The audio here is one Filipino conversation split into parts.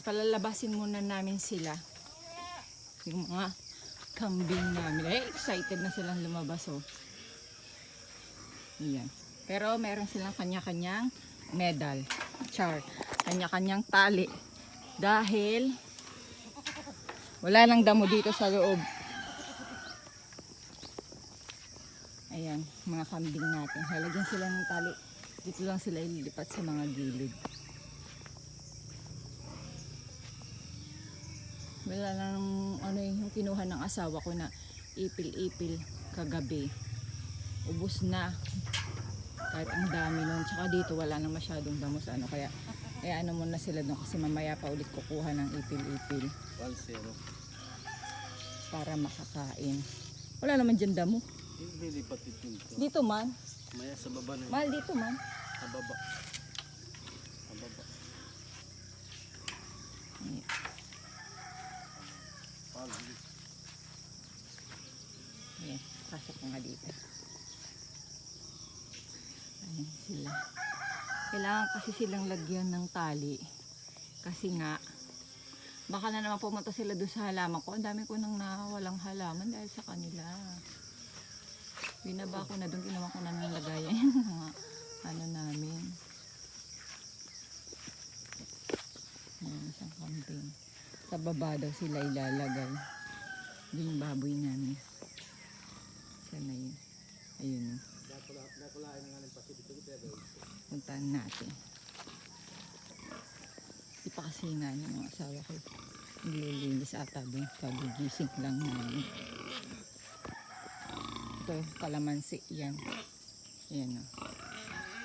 Palalabasin muna namin sila. Yung mga kambing namin. Eh, excited na silang lumabas oh. Yan. Pero meron silang kanya-kanyang medal. Char. Kanya-kanyang tali. Dahil wala nang damo dito sa loob. Ayan, mga kambing natin. Halagyan sila ng tali. Dito lang sila ililipat sa mga gilid. Wala lang ano yung kinuha ng asawa ko na ipil-ipil kagabi. Ubus na. Kahit ang dami nun. Tsaka dito wala nang masyadong damo sa ano. Kaya, kaya ano muna sila doon kasi mamaya pa ulit kukuha ng ipil-ipil 1-0. para makakain. Wala naman dyan damo. Hindi lipat dito. Dito man. Maya sa baba na yun. Mahal dito man. Sa baba. Sa baba. Ayan. Pag- Ayan, pasok ko nga dito. Ayan sila. Kailangan kasi silang lagyan ng tali. Kasi nga, baka na naman pumunta sila doon sa halaman ko. Ang dami ko nang nawalang halaman dahil sa kanila. Binaba ko na doon, ginawa ko na ng lagayan yung mga ano namin. Ayan, isang kambing. Sa baba daw sila ilalagay. Doon yung baboy namin. Sana yun. Ayun. o. Puntahan natin. Di pa kasi nga yung mga asawa ko. Nililinis ata doon. Kagigising lang namin. Ito, kalamansi. Yan. Yan o.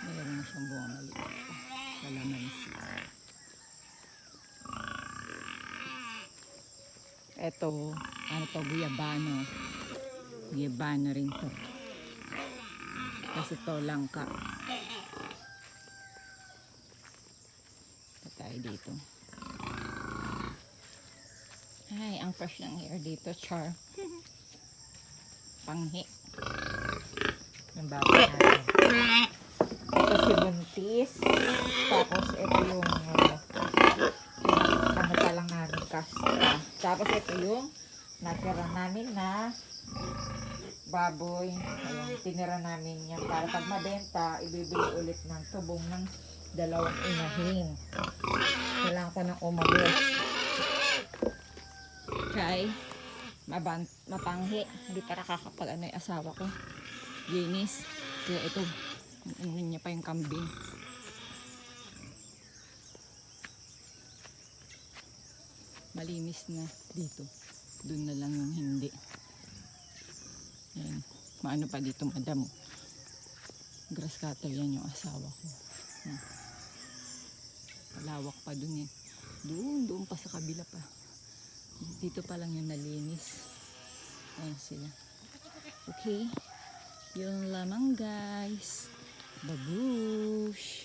Mayroon na siyang bunga maliit. Kalamansi. Ito, ano to, guyabano. Guyabano rin to. Kasi to langka. Ito tayo dito. Ay, ang fresh ng hair dito, char. Panghi. Yung baboy natin. Ito si Buntis. Tapos ito yung uh, ano pa lang namin kasta. Tapos ito yung natira namin na baboy. Ayun, tinira namin yan para pag mabenta, ibibili ulit ng tubong ng dalawang inahin. Kailangan ko ng umagos. Kay maban mapanghi. Hindi para kakapag ano yung asawa ko. Ginis. Kaya ito, ano niya pa yung kambing. Malinis na dito. Doon na lang yung hindi. Yan. Maano pa dito madam. Grass cutter yan yung asawa ko. Yan. Malawak pa dun eh. Doon, doon pa sa kabila pa. Dito pa lang yung nalinis. Ayan sila. Okay. Yun lamang guys. Babush.